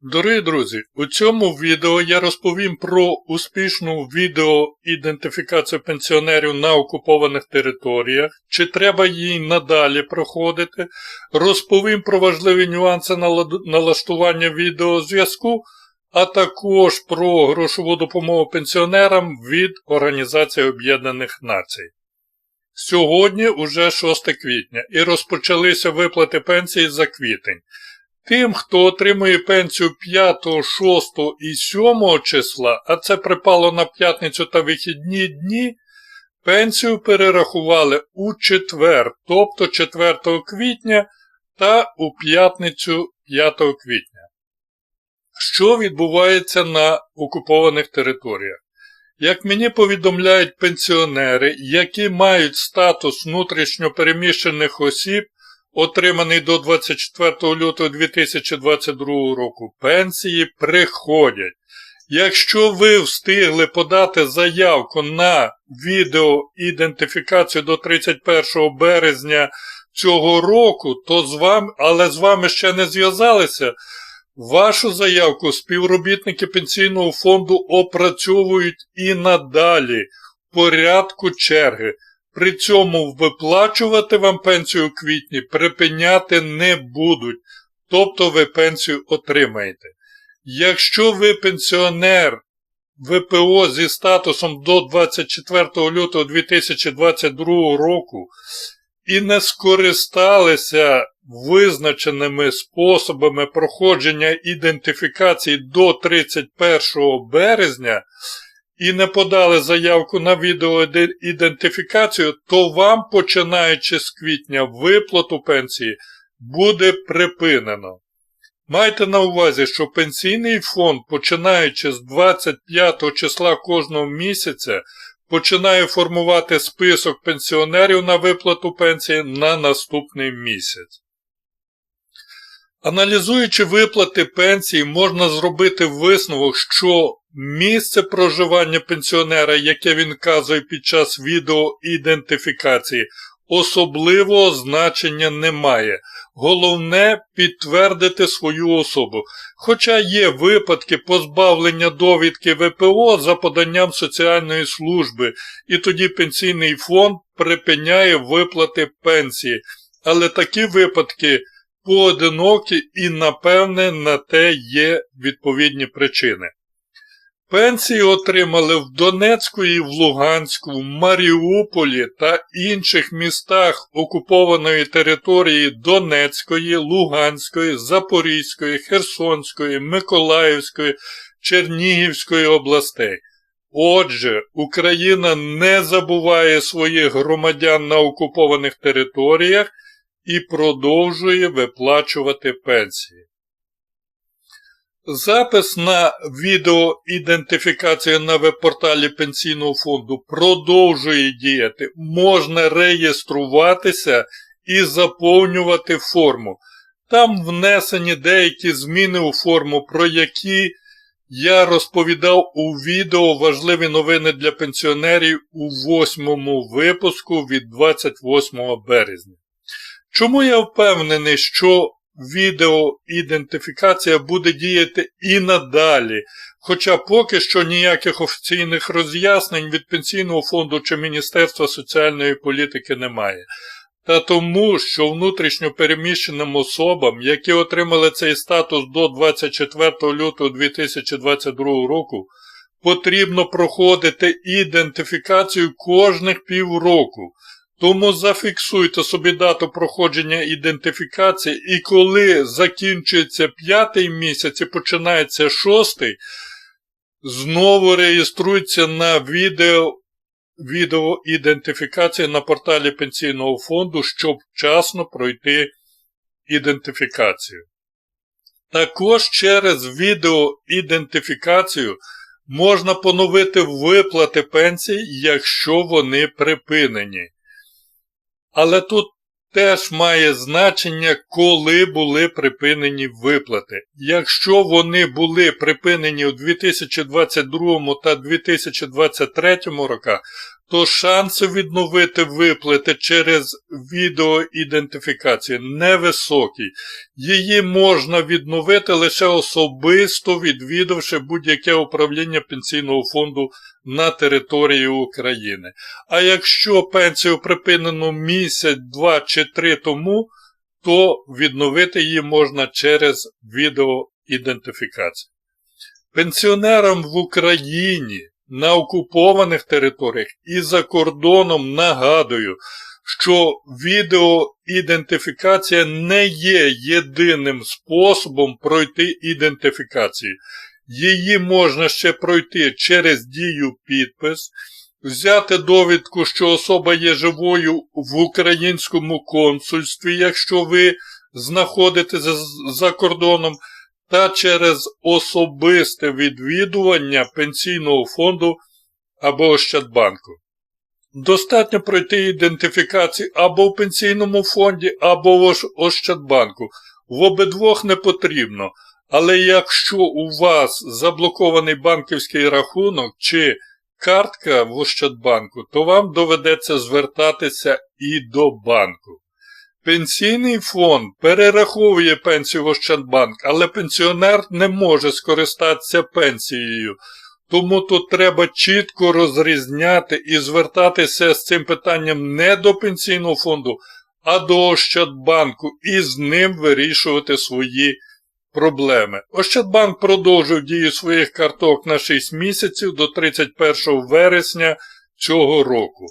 Дорогі друзі, у цьому відео я розповім про успішну відеоідентифікацію пенсіонерів на окупованих територіях, чи треба їй надалі проходити, розповім про важливі нюанси налаштування відеозв'язку, а також про грошову допомогу пенсіонерам від Організації Об'єднаних Націй. Сьогодні уже 6 квітня і розпочалися виплати пенсії за квітень. Тим, хто отримує пенсію 5, 6 і 7 числа, а це припало на п'ятницю та вихідні дні, пенсію перерахували у четвер, тобто 4 квітня та у п'ятницю 5 квітня. Що відбувається на окупованих територіях? Як мені повідомляють пенсіонери, які мають статус внутрішньопереміщених осіб, отриманий до 24 лютого 2022 року, пенсії приходять. Якщо ви встигли подати заявку на відеоідентифікацію до 31 березня цього року, то з вами, але з вами ще не зв'язалися, вашу заявку співробітники пенсійного фонду опрацьовують і надалі в порядку черги. При цьому виплачувати вам пенсію у квітні припиняти не будуть, тобто ви пенсію отримаєте. Якщо ви пенсіонер ВПО зі статусом до 24 лютого 2022 року і не скористалися визначеними способами проходження ідентифікації до 31 березня, і не подали заявку на відеоідентифікацію, то вам, починаючи з квітня, виплату пенсії буде припинено. Майте на увазі, що пенсійний фонд, починаючи з 25 числа кожного місяця, починає формувати список пенсіонерів на виплату пенсії на наступний місяць. Аналізуючи виплати пенсії, можна зробити висновок, що місце проживання пенсіонера, яке він вказує під час відеоідентифікації, особливого значення не має. Головне підтвердити свою особу. Хоча є випадки позбавлення довідки ВПО за поданням соціальної служби, і тоді пенсійний фонд припиняє виплати пенсії. Але такі випадки поодинокі і, напевне, на те є відповідні причини. Пенсії отримали в Донецьку і в Луганську, в Маріуполі та інших містах окупованої території Донецької, Луганської, Запорізької, Херсонської, Миколаївської, Чернігівської областей. Отже, Україна не забуває своїх громадян на окупованих територіях і продовжує виплачувати пенсії. Запис на відеоідентифікацію на веб-порталі Пенсійного фонду продовжує діяти. Можна реєструватися і заповнювати форму. Там внесені деякі зміни у форму, про які я розповідав у відео важливі новини для пенсіонерів у восьмому випуску від 28 березня. Чому я впевнений, що відеоідентифікація буде діяти і надалі, хоча поки що ніяких офіційних роз'яснень від Пенсійного фонду чи Міністерства соціальної політики немає. Та тому, що внутрішньо переміщеним особам, які отримали цей статус до 24 лютого 2022 року, потрібно проходити ідентифікацію кожних півроку. Тому зафіксуйте собі дату проходження ідентифікації, і коли закінчується п'ятий місяць і починається шостий, знову реєструйте на відео відеоідентифікації на порталі Пенсійного фонду, щоб вчасно пройти ідентифікацію. Також через відеоідентифікацію можна поновити виплати пенсій, якщо вони припинені. Але тут теж має значення, коли були припинені виплати. Якщо вони були припинені у 2022 та 2023 роках, то шанси відновити виплати через відеоідентифікацію невисокі. Її можна відновити лише особисто відвідавши будь-яке управління пенсійного фонду на території України. А якщо пенсію припинено місяць, два чи три тому, то відновити її можна через відеоідентифікацію. Пенсіонерам в Україні на окупованих територіях і за кордоном нагадую, що відеоідентифікація не є єдиним способом пройти ідентифікацію. Її можна ще пройти через дію підпис, взяти довідку, що особа є живою в українському консульстві, якщо ви знаходитесь за кордоном, та через особисте відвідування пенсійного фонду або Ощадбанку. Достатньо пройти ідентифікацію або в пенсійному фонді, або в Ощадбанку. В обидвох не потрібно. Але якщо у вас заблокований банківський рахунок чи картка в Ощадбанку, то вам доведеться звертатися і до банку. Пенсійний фонд перераховує пенсію в Ощадбанк, але пенсіонер не може скористатися пенсією. Тому тут треба чітко розрізняти і звертатися з цим питанням не до пенсійного фонду, а до Ощадбанку і з ним вирішувати свої проблеми. Ощадбанк продовжив дію своїх карток на 6 місяців до 31 вересня цього року.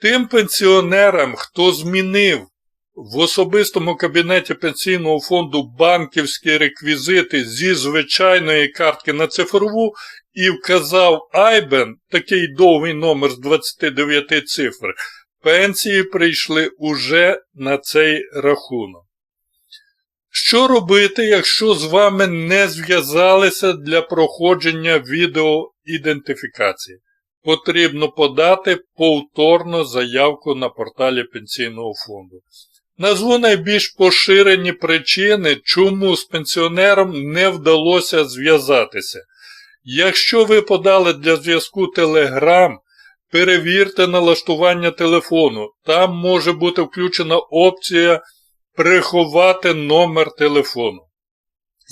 Тим пенсіонерам, хто змінив в особистому кабінеті пенсійного фонду банківські реквізити зі звичайної картки на цифрову і вказав Айбен, такий довгий номер з 29 цифр, пенсії прийшли уже на цей рахунок. Що робити, якщо з вами не зв'язалися для проходження відеоідентифікації? Потрібно подати повторно заявку на порталі пенсійного фонду. Назву найбільш поширені причини, чому з пенсіонером не вдалося зв'язатися. Якщо ви подали для зв'язку Telegram, перевірте налаштування телефону. Там може бути включена опція приховати номер телефону.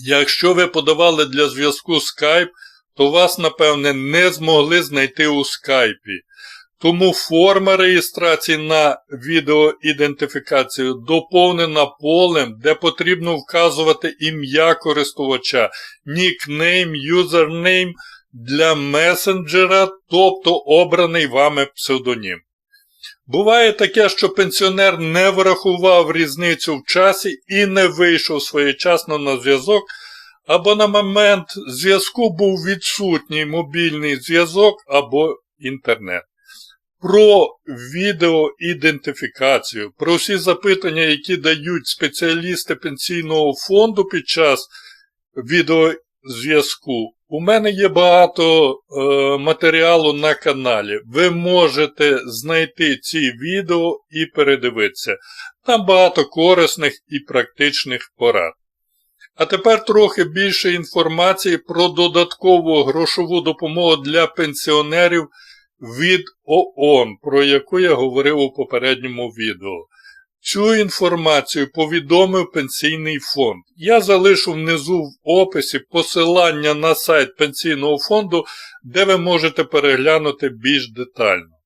Якщо ви подавали для зв'язку Skype, то вас, напевне, не змогли знайти у скайпі. Тому форма реєстрації на відеоідентифікацію доповнена полем, де потрібно вказувати ім'я користувача, нікнейм, юзернейм для месенджера, тобто обраний вами псевдонім. Буває таке, що пенсіонер не врахував різницю в часі і не вийшов своєчасно на зв'язок, або на момент зв'язку був відсутній мобільний зв'язок або інтернет. Про відеоідентифікацію, про всі запитання, які дають спеціалісти пенсійного фонду під час відеозв'язку, у мене є багато е, матеріалу на каналі. Ви можете знайти ці відео і передивитися. Там багато корисних і практичних порад. А тепер трохи більше інформації про додаткову грошову допомогу для пенсіонерів від ООН, про яку я говорив у попередньому відео. Цю інформацію повідомив Пенсійний фонд. Я залишу внизу в описі посилання на сайт Пенсійного фонду, де ви можете переглянути більш детально.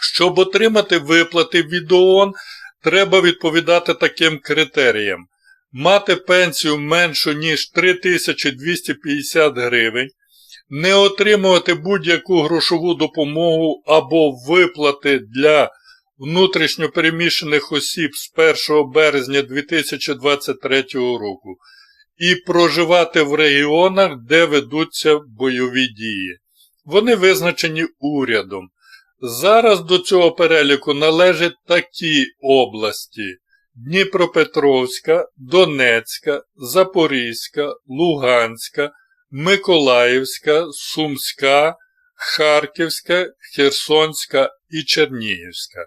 Щоб отримати виплати від ООН, треба відповідати таким критеріям. Мати пенсію меншу, ніж 3250 гривень, не отримувати будь-яку грошову допомогу або виплати для внутрішньопереміщених осіб з 1 березня 2023 року і проживати в регіонах, де ведуться бойові дії. Вони визначені урядом. Зараз до цього переліку належать такі області: Дніпропетровська, Донецька, Запорізька, Луганська, Миколаївська, Сумська, Харківська, Херсонська і Чернігівська.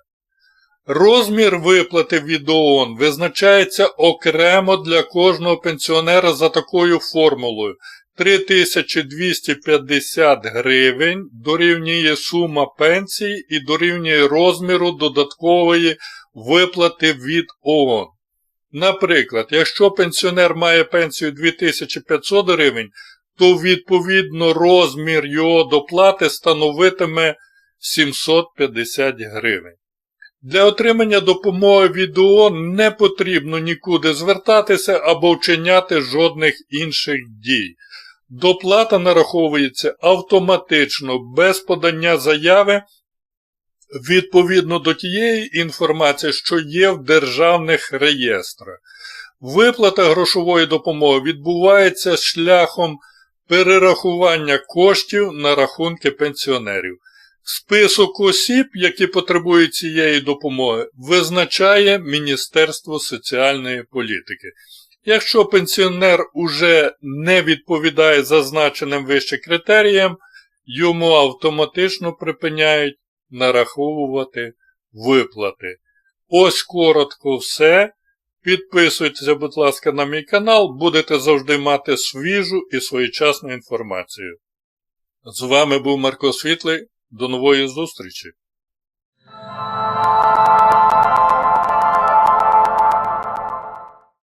Розмір виплати від ООН визначається окремо для кожного пенсіонера за такою формулою 3250 гривень дорівнює сума пенсії і дорівнює розміру додаткової виплати від ООН. Наприклад, якщо пенсіонер має пенсію 2500 гривень, то відповідно розмір його доплати становитиме 750 гривень. Для отримання допомоги від ООН не потрібно нікуди звертатися або вчиняти жодних інших дій. Доплата нараховується автоматично без подання заяви відповідно до тієї інформації, що є в державних реєстрах. Виплата грошової допомоги відбувається шляхом перерахування коштів на рахунки пенсіонерів. Список осіб, які потребують цієї допомоги, визначає Міністерство соціальної політики. Якщо пенсіонер уже не відповідає зазначеним вище критеріям, йому автоматично припиняють нараховувати виплати. Ось коротко все. Підписуйтеся, будь ласка, на мій канал, будете завжди мати свіжу і своєчасну інформацію. З вами був Марко Світлий. До нової зустрічі!